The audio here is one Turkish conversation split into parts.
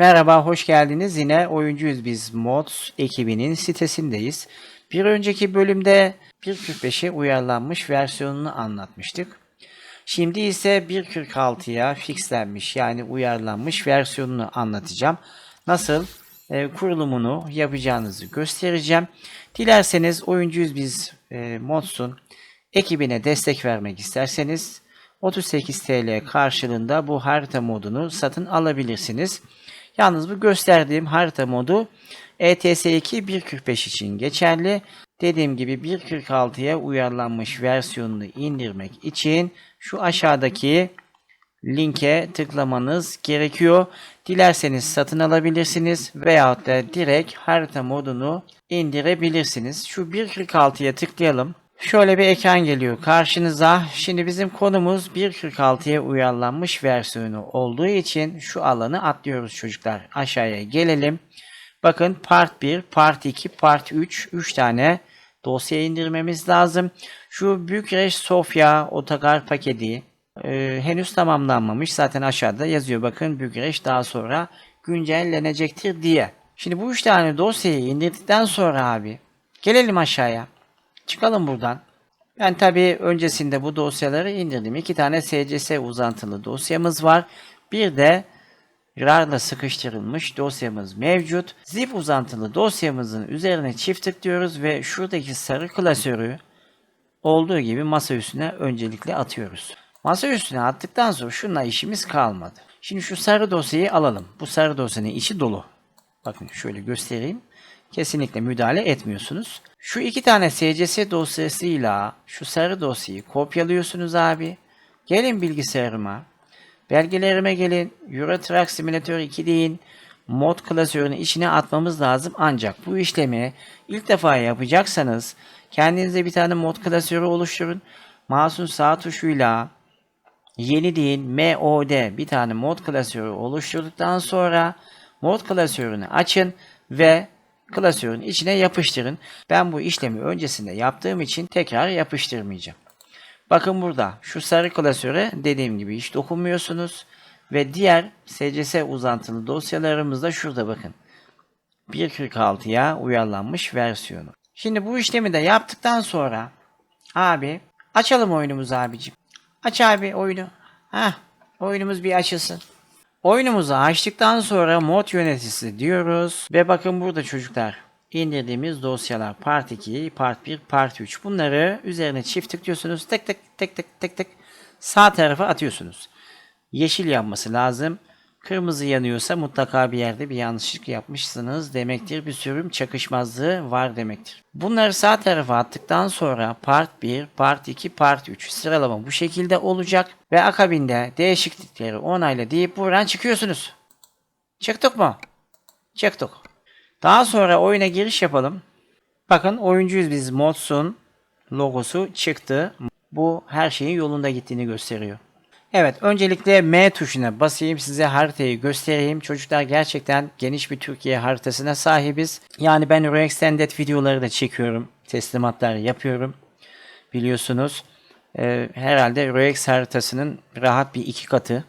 Merhaba, hoş geldiniz. Yine Oyuncuyuz Biz Mods ekibinin sitesindeyiz. Bir önceki bölümde 1.45'e uyarlanmış versiyonunu anlatmıştık. Şimdi ise 1.46'ya fixlenmiş yani uyarlanmış versiyonunu anlatacağım. Nasıl e, kurulumunu yapacağınızı göstereceğim. Dilerseniz Oyuncuyuz Biz e, Mods'un ekibine destek vermek isterseniz 38 TL karşılığında bu harita modunu satın alabilirsiniz. Yalnız bu gösterdiğim harita modu E ETS2 1.45 için geçerli. Dediğim gibi 1.46'ya uyarlanmış versiyonunu indirmek için şu aşağıdaki linke tıklamanız gerekiyor. Dilerseniz satın alabilirsiniz veyahut da direkt harita modunu indirebilirsiniz. Şu 1.46'ya tıklayalım. Şöyle bir ekran geliyor karşınıza. Şimdi bizim konumuz 1.46'ya uyarlanmış versiyonu olduğu için şu alanı atlıyoruz çocuklar. Aşağıya gelelim. Bakın part 1, part 2, part 3, 3 tane dosya indirmemiz lazım. Şu Bükreş Sofya otogar paketi e, henüz tamamlanmamış. Zaten aşağıda yazıyor bakın Bükreş daha sonra güncellenecektir diye. Şimdi bu 3 tane dosyayı indirdikten sonra abi gelelim aşağıya. Çıkalım buradan. Ben tabii öncesinde bu dosyaları indirdim. İki tane SCS uzantılı dosyamız var. Bir de RAR'la sıkıştırılmış dosyamız mevcut. Zip uzantılı dosyamızın üzerine çift tıklıyoruz ve şuradaki sarı klasörü olduğu gibi masa üstüne öncelikle atıyoruz. Masa üstüne attıktan sonra şununla işimiz kalmadı. Şimdi şu sarı dosyayı alalım. Bu sarı dosyanın içi dolu. Bakın şöyle göstereyim. Kesinlikle müdahale etmiyorsunuz. Şu iki tane SCS dosyasıyla şu sarı dosyayı kopyalıyorsunuz abi. Gelin bilgisayarıma. Belgelerime gelin. Euro Truck Simulator 2 deyin. Mod klasörünün içine atmamız lazım. Ancak bu işlemi ilk defa yapacaksanız kendinize bir tane mod klasörü oluşturun. Mouse'un sağ tuşuyla yeni deyin MOD bir tane mod klasörü oluşturduktan sonra mod klasörünü açın ve klasörün içine yapıştırın. Ben bu işlemi öncesinde yaptığım için tekrar yapıştırmayacağım. Bakın burada şu sarı klasöre dediğim gibi hiç dokunmuyorsunuz. Ve diğer SCS uzantılı dosyalarımız da şurada bakın. 1.46'ya uyarlanmış versiyonu. Şimdi bu işlemi de yaptıktan sonra abi açalım oyunumuzu abicim. Aç abi oyunu. Heh, oyunumuz bir açılsın. Oyunumuzu açtıktan sonra mod yöneticisi diyoruz. Ve bakın burada çocuklar indirdiğimiz dosyalar part 2, part 1, part 3. Bunları üzerine çift tıklıyorsunuz. Tek tek tek tek tek tek sağ tarafa atıyorsunuz. Yeşil yanması lazım. Kırmızı yanıyorsa mutlaka bir yerde bir yanlışlık yapmışsınız demektir. Bir sürüm çakışmazlığı var demektir. Bunları sağ tarafa attıktan sonra part 1, part 2, part 3 sıralama bu şekilde olacak. Ve akabinde değişiklikleri onayla deyip buradan çıkıyorsunuz. Çıktık mı? Çıktık. Daha sonra oyuna giriş yapalım. Bakın oyuncuyuz biz Mods'un logosu çıktı. Bu her şeyin yolunda gittiğini gösteriyor. Evet öncelikle M tuşuna basayım size haritayı göstereyim. Çocuklar gerçekten geniş bir Türkiye haritasına sahibiz. Yani ben Extended videoları da çekiyorum. Teslimatlar yapıyorum. Biliyorsunuz. Ee, herhalde Rex haritasının rahat bir iki katı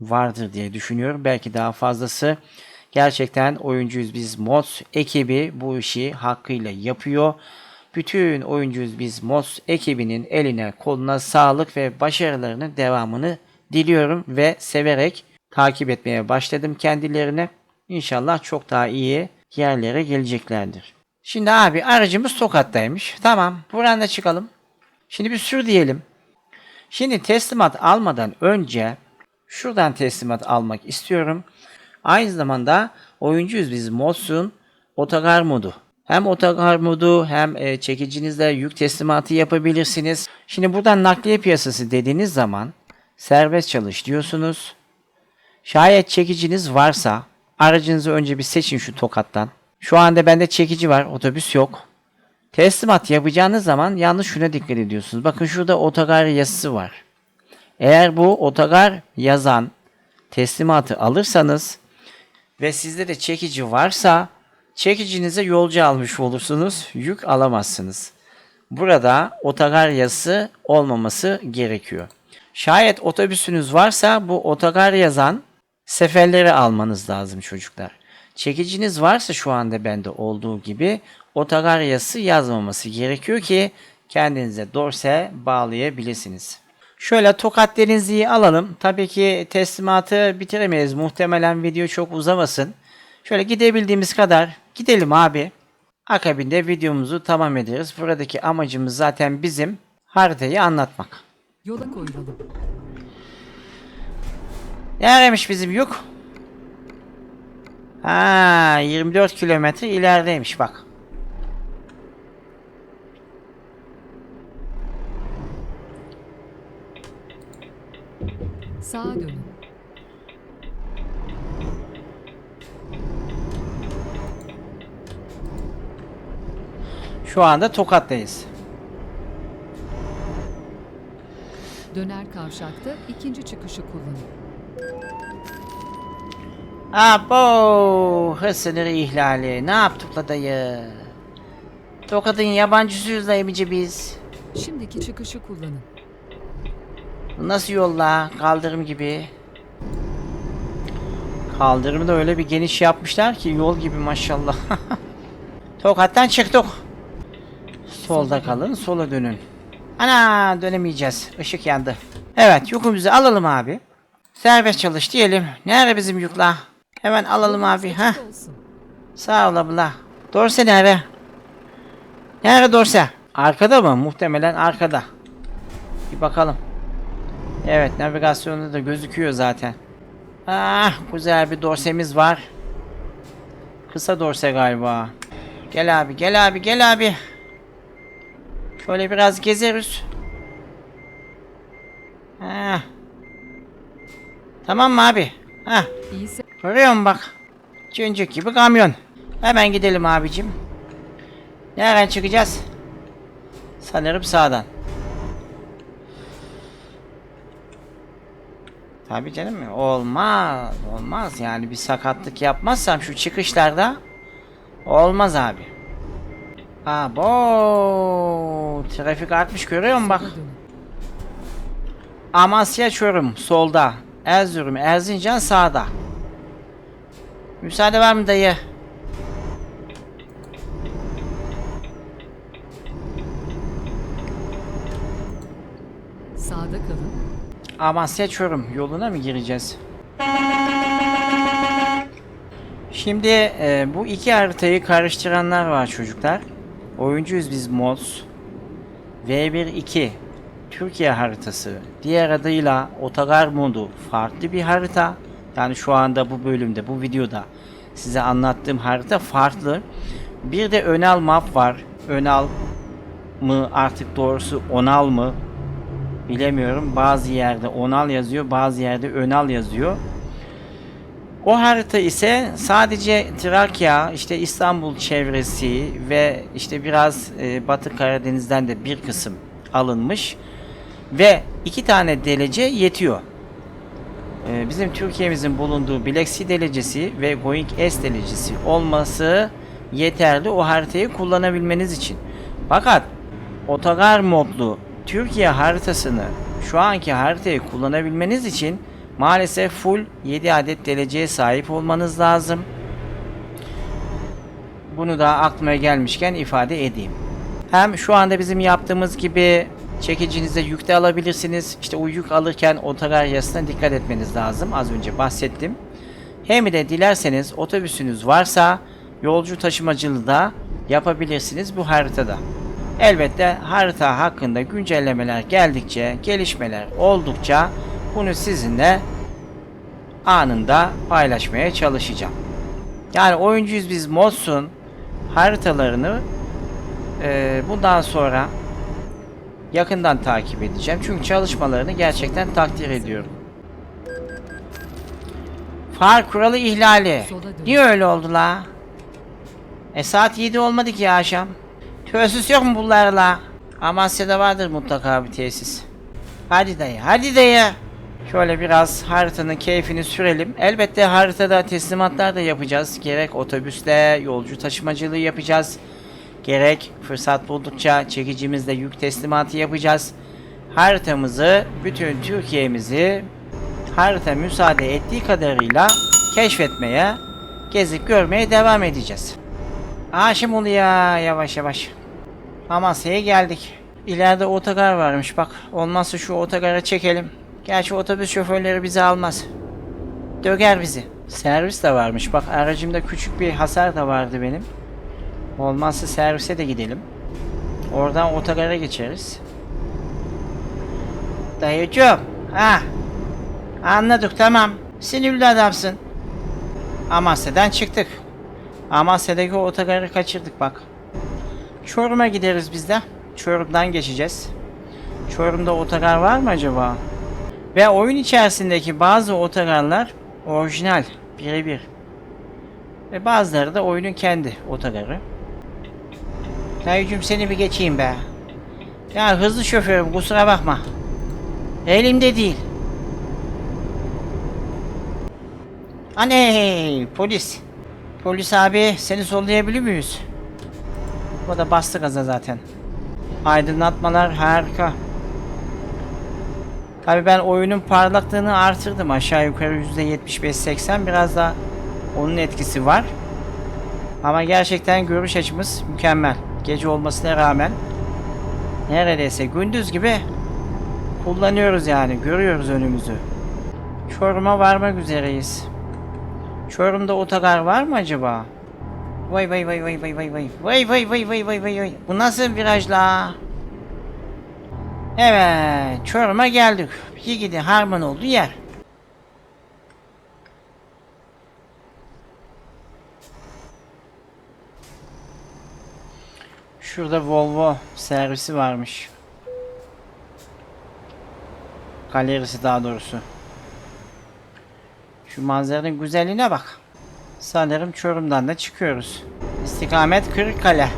vardır diye düşünüyorum. Belki daha fazlası. Gerçekten oyuncuyuz biz mods ekibi bu işi hakkıyla yapıyor. Bütün oyuncuyuz biz mods ekibinin eline koluna sağlık ve başarılarının devamını diliyorum ve severek takip etmeye başladım kendilerine. İnşallah çok daha iyi yerlere geleceklerdir. Şimdi abi aracımız Tokat'taymış. Tamam buradan da çıkalım. Şimdi bir sür diyelim. Şimdi teslimat almadan önce şuradan teslimat almak istiyorum. Aynı zamanda oyuncuyuz biz Mods'un otogar modu. Hem otogar modu hem e, çekicinizle yük teslimatı yapabilirsiniz. Şimdi buradan nakliye piyasası dediğiniz zaman serbest çalış diyorsunuz. Şayet çekiciniz varsa aracınızı önce bir seçin şu tokattan. Şu anda bende çekici var, otobüs yok. Teslimat yapacağınız zaman yalnız şuna dikkat ediyorsunuz. Bakın şurada otogar yazısı var. Eğer bu otogar yazan teslimatı alırsanız ve sizde de çekici varsa çekicinize yolcu almış olursunuz. Yük alamazsınız. Burada otogar yazısı olmaması gerekiyor. Şayet otobüsünüz varsa bu otogar yazan seferleri almanız lazım çocuklar. Çekiciniz varsa şu anda bende olduğu gibi otogar yazısı yazmaması gerekiyor ki kendinize dorse bağlayabilirsiniz. Şöyle tokat denizliği alalım. Tabii ki teslimatı bitiremeyiz. Muhtemelen video çok uzamasın. Şöyle gidebildiğimiz kadar gidelim abi. Akabinde videomuzu tamam ederiz. Buradaki amacımız zaten bizim haritayı anlatmak. Yola koyulalım. Neredeymiş bizim yük? Ha, 24 kilometre ilerideymiş bak. Sağa dönün. Şu anda Tokat'tayız. Döner kavşakta ikinci çıkışı kullanın. Abo, hız sınırı ihlali. Ne yaptık la dayı? Tokat'ın yabancısıyız dayımcı biz. Şimdiki çıkışı kullanın. Nasıl yolla? Kaldırım gibi. Kaldırımı da öyle bir geniş yapmışlar ki yol gibi maşallah. Tokat'tan çıktık. Solda kalın, sola dönün. Ana dönemeyeceğiz. Işık yandı. Evet yükümüzü alalım abi. Serbest çalış diyelim. Nerede bizim yükla? Hemen alalım abi. Ha. Sağ ol abla. Dorse nerede? Nerede Dorse? Arkada mı? Muhtemelen arkada. Bir bakalım. Evet navigasyonda da gözüküyor zaten. Ah güzel bir dorsemiz var. Kısa dorse galiba. Gel abi gel abi gel abi. Şöyle biraz gezeriz. Ah. Tamam mı abi? Se- Görüyor musun bak? Cincik gibi kamyon. Hemen gidelim abicim. Nereden çıkacağız? Sanırım sağdan. Tabii canım olmaz olmaz yani bir sakatlık yapmazsam şu çıkışlarda olmaz abi. Abo trafik artmış görüyor musun bak. Amasya Çorum solda. Erzurum Erzincan sağda. Müsaade var mı dayı? Sağda kalın. Amasya Çorum yoluna mı gireceğiz? Şimdi e, bu iki haritayı karıştıranlar var çocuklar. Oyuncuyuz biz mods. V1-2 Türkiye haritası. Diğer adıyla Otogar modu farklı bir harita. Yani şu anda bu bölümde, bu videoda size anlattığım harita farklı. Bir de Önal map var. Önal mı artık doğrusu Onal mı Bilemiyorum. Bazı yerde Onal yazıyor, bazı yerde Önal yazıyor. O harita ise sadece Trakya, işte İstanbul çevresi ve işte biraz e, Batı Karadeniz'den de bir kısım alınmış ve iki tane delece yetiyor. E, bizim Türkiye'mizin bulunduğu Black Sea delecesi ve Going S delecesi olması yeterli o haritayı kullanabilmeniz için. Fakat otogar modlu Türkiye haritasını şu anki haritayı kullanabilmeniz için maalesef full 7 adet dereceye sahip olmanız lazım. Bunu da aklıma gelmişken ifade edeyim. Hem şu anda bizim yaptığımız gibi çekicinize yük de alabilirsiniz. İşte o yük alırken yasına dikkat etmeniz lazım. Az önce bahsettim. Hem de dilerseniz otobüsünüz varsa yolcu taşımacılığı da yapabilirsiniz bu haritada. Elbette harita hakkında güncellemeler geldikçe, gelişmeler oldukça bunu sizinle anında paylaşmaya çalışacağım. Yani oyuncuyuz biz Mods'un haritalarını eee, bundan sonra yakından takip edeceğim. Çünkü çalışmalarını gerçekten takdir ediyorum. Far kuralı ihlali. Niye öyle oldu la? E saat 7 olmadı ki ya akşam. Tesis yok mu bunlarla? Amasya'da vardır mutlaka bir tesis. Hadi dayı, hadi dayı. Şöyle biraz haritanın keyfini sürelim. Elbette haritada teslimatlar da yapacağız. Gerek otobüsle yolcu taşımacılığı yapacağız. Gerek fırsat buldukça çekicimizle yük teslimatı yapacağız. Haritamızı, bütün Türkiye'mizi harita müsaade ettiği kadarıyla keşfetmeye, gezip görmeye devam edeceğiz. Aşım oluyor yavaş yavaş. Amasya'ya geldik. İleride otogar varmış bak. Olmazsa şu otogara çekelim. Gerçi otobüs şoförleri bizi almaz. Döger bizi. Servis de varmış. Bak aracımda küçük bir hasar da vardı benim. Olmazsa servise de gidelim. Oradan otogara geçeriz. Dayıcığım. Ha. Anladık tamam. Sinirli adamsın. Amasya'dan çıktık. Amasya'daki otogarı kaçırdık bak. Çorum'a gideriz biz de. Çorum'dan geçeceğiz. Çorum'da otogar var mı acaba? Ve oyun içerisindeki bazı otogarlar orijinal, birebir. Ve bazıları da oyunun kendi otogarı. Dayıcım seni bir geçeyim be. Ya hızlı şoförüm kusura bakma. Elimde değil. Aney polis. Polis abi seni sollayabilir miyiz? O da bastı gaza zaten. Aydınlatmalar harika. Tabi ben oyunun parlaklığını artırdım aşağı yukarı %75-80 biraz da onun etkisi var. Ama gerçekten görüş açımız mükemmel. Gece olmasına rağmen neredeyse gündüz gibi kullanıyoruz yani görüyoruz önümüzü. Çorum'a varmak üzereyiz. Çorum'da otogar var mı acaba? Vay vay vay vay vay vay vay. Vay vay vay vay vay vay vay. Bu nasıl viraj la? Evet, Çorum'a geldik. İyi harman olduğu yer. Şurada Volvo servisi varmış. Galerisi daha doğrusu. Şu manzaranın güzelliğine bak. Sanırım Çorum'dan da çıkıyoruz. İstikamet Kırıkkale.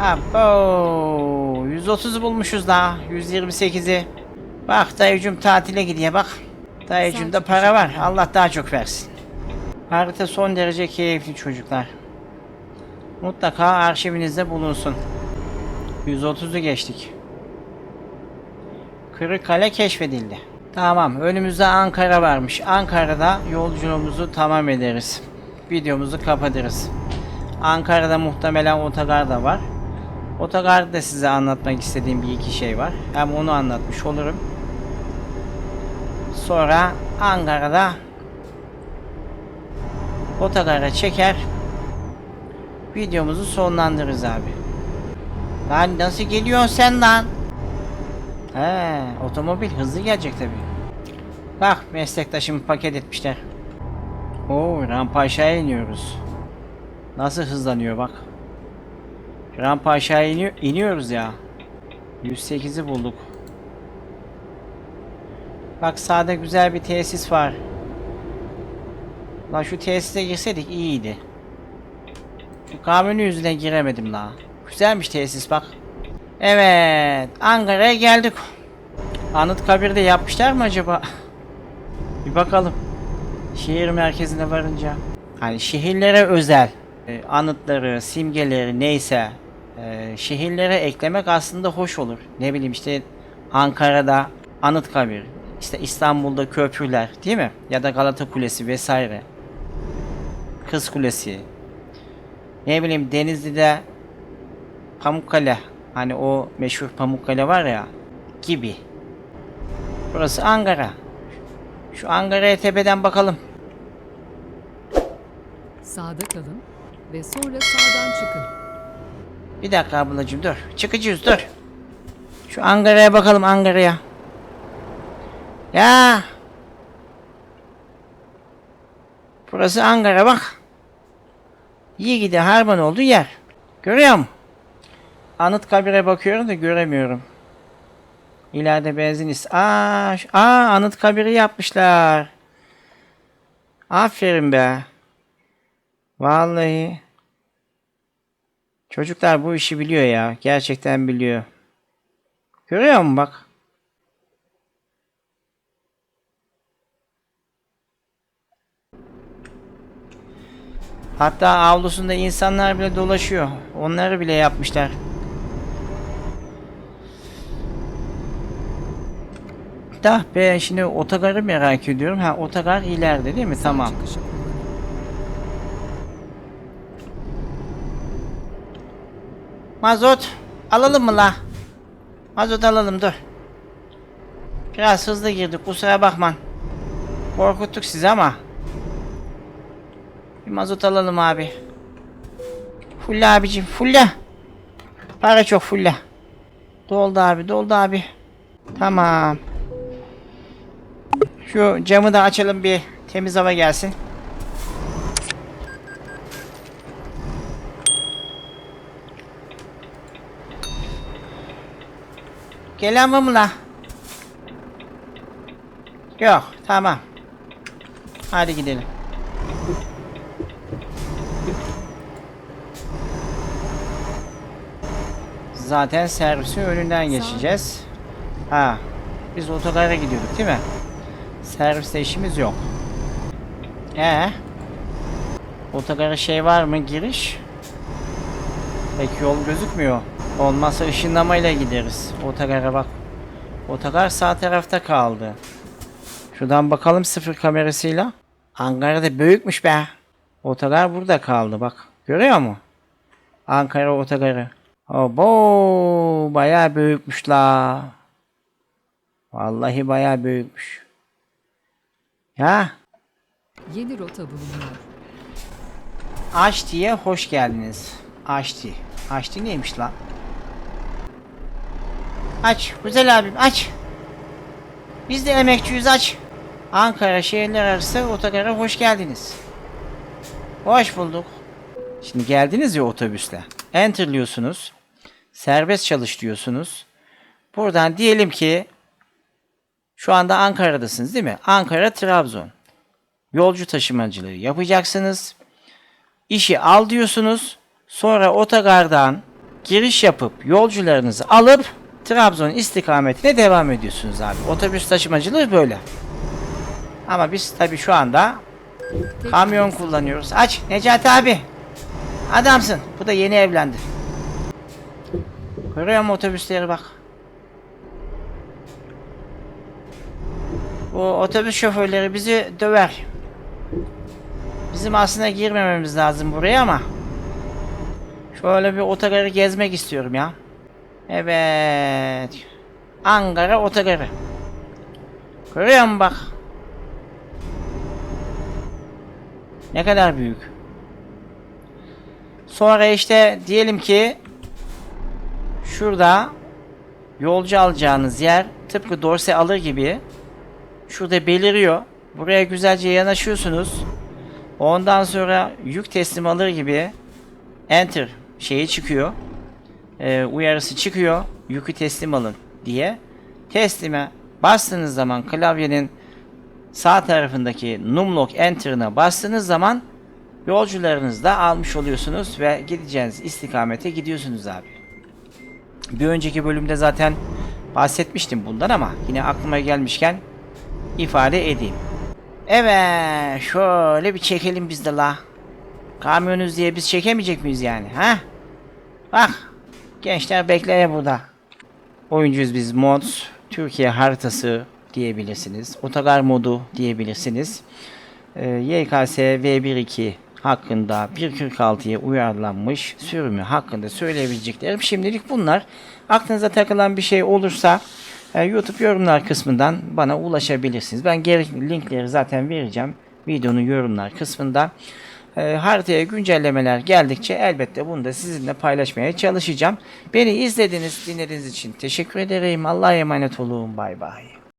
Abo, 130 bulmuşuz daha. 128'i. Bak dayıcım tatile gidiyor bak. Dayıcımda para var. Allah daha çok versin. Harita son derece keyifli çocuklar. Mutlaka arşivinizde bulunsun. 130'u geçtik. Kırıkkale keşfedildi. Tamam, önümüzde Ankara varmış. Ankara'da yolculuğumuzu tamam ederiz. Videomuzu kapatırız. Ankara'da muhtemelen otogar da var. Otogarda size anlatmak istediğim bir iki şey var. Hem onu anlatmış olurum. Sonra Ankara'da otogara çeker videomuzu sonlandırırız abi. Lan nasıl geliyorsun sen lan? He, otomobil hızlı gelecek tabi. Bak meslektaşımı paket etmişler. Oo, rampa aşağı iniyoruz. Nasıl hızlanıyor bak. Rampa aşağı iniyor, iniyoruz ya. 108'i bulduk. Bak sağda güzel bir tesis var. Lan şu tesise girseydik iyiydi. Şu kamyonun yüzüne giremedim daha. Güzelmiş tesis bak. Evet, Ankara'ya geldik. Anıtkabir'de yapmışlar mı acaba? Bir bakalım. Şehir merkezine varınca. Hani şehirlere özel e, anıtları, simgeleri neyse e, şehirlere eklemek aslında hoş olur. Ne bileyim işte Ankara'da Anıtkabir, işte İstanbul'da köprüler değil mi? Ya da Galata Kulesi vesaire. Kız Kulesi. Ne bileyim Denizli'de Pamukkale hani o meşhur Pamukkale var ya gibi. Burası Ankara. Şu Ankara'ya tepeden bakalım. Sağda kalın ve sonra sağdan çıkın. Bir dakika ablacığım dur. Çıkacağız dur. Şu Ankara'ya bakalım Ankara'ya. Ya. Burası Ankara bak. İyi gidi harman olduğu yer. Görüyor musun? Anıtkabir'e bakıyorum da göremiyorum. İleride benzin is. Aa, aa Anıtkabir'i yapmışlar. Aferin be. Vallahi. Çocuklar bu işi biliyor ya. Gerçekten biliyor. Görüyor musun bak? Hatta avlusunda insanlar bile dolaşıyor. Onları bile yapmışlar. Da ben şimdi otogarı merak ediyorum. Ha otogar ileride değil mi? Tamam. çıkışı kullanın. Mazot alalım mı la? Mazot alalım dur. Biraz hızlı girdik kusura bakman. Korkuttuk sizi ama. Bir mazot alalım abi. Fulla abicim fulla. Para çok fulla. Doldu abi doldu abi. Tamam. Şu camı da açalım bir temiz hava gelsin. Gelen var mı la? Yok tamam. Hadi gidelim. Zaten servisin önünden geçeceğiz. Ha. Biz otogara gidiyorduk değil mi? Serviste işimiz yok. Ee? Otogara şey var mı giriş? Pek yol gözükmüyor. Olmazsa ışınlamayla gideriz. Otogara bak. Otogar sağ tarafta kaldı. Şuradan bakalım sıfır kamerasıyla. Ankara'da büyükmüş be. Otogar burada kaldı bak. Görüyor mu? Ankara otogarı. Abo bayağı büyükmüş la. Vallahi bayağı büyükmüş. Ya Yeni rota bulunuyor. Aşti'ye hoş geldiniz. Aşti. Aşti neymiş lan? Aç. Güzel abim aç. Biz de emekçiyiz aç. Ankara şehirler arası otogara hoş geldiniz. Hoş bulduk. Şimdi geldiniz ya otobüsle. Enterliyorsunuz. Serbest çalış diyorsunuz. Buradan diyelim ki şu anda Ankara'dasınız değil mi? Ankara Trabzon. Yolcu taşımacılığı yapacaksınız. İşi al diyorsunuz. Sonra otogardan giriş yapıp yolcularınızı alıp Trabzon istikametine devam ediyorsunuz abi. Otobüs taşımacılığı böyle. Ama biz tabi şu anda kamyon kullanıyoruz. Aç Necati abi. Adamsın. Bu da yeni evlendi. Görüyor musun otobüsleri bak. Bu otobüs şoförleri bizi döver. Bizim aslında girmememiz lazım buraya ama şöyle bir otogarı gezmek istiyorum ya. Evet. Ankara otogarı. Görüyor musun bak? Ne kadar büyük. Sonra işte diyelim ki şurada yolcu alacağınız yer tıpkı dorse alır gibi şurada beliriyor. Buraya güzelce yanaşıyorsunuz. Ondan sonra yük teslim alır gibi enter şeyi çıkıyor. Ee, uyarısı çıkıyor. Yükü teslim alın diye. Teslime bastığınız zaman klavyenin sağ tarafındaki numlock enter'ına bastığınız zaman yolcularınızı da almış oluyorsunuz ve gideceğiniz istikamete gidiyorsunuz abi. Bir önceki bölümde zaten bahsetmiştim bundan ama yine aklıma gelmişken ifade edeyim. Evet, şöyle bir çekelim biz de la. Kamyonuz diye biz çekemeyecek miyiz yani, ha? Bak, gençler bekleye burada. Oyuncuyuz biz mods, Türkiye haritası diyebilirsiniz. Otogar modu diyebilirsiniz. Ee, YKS V12 hakkında 1.46'ya uyarlanmış sürümü hakkında söyleyebileceklerim şimdilik bunlar. Aklınıza takılan bir şey olursa e, YouTube yorumlar kısmından bana ulaşabilirsiniz. Ben gerekli linkleri zaten vereceğim videonun yorumlar kısmında. E, haritaya güncellemeler geldikçe elbette bunu da sizinle paylaşmaya çalışacağım. Beni izlediğiniz, dinlediğiniz için teşekkür ederim. Allah'a emanet olun. Bay bay.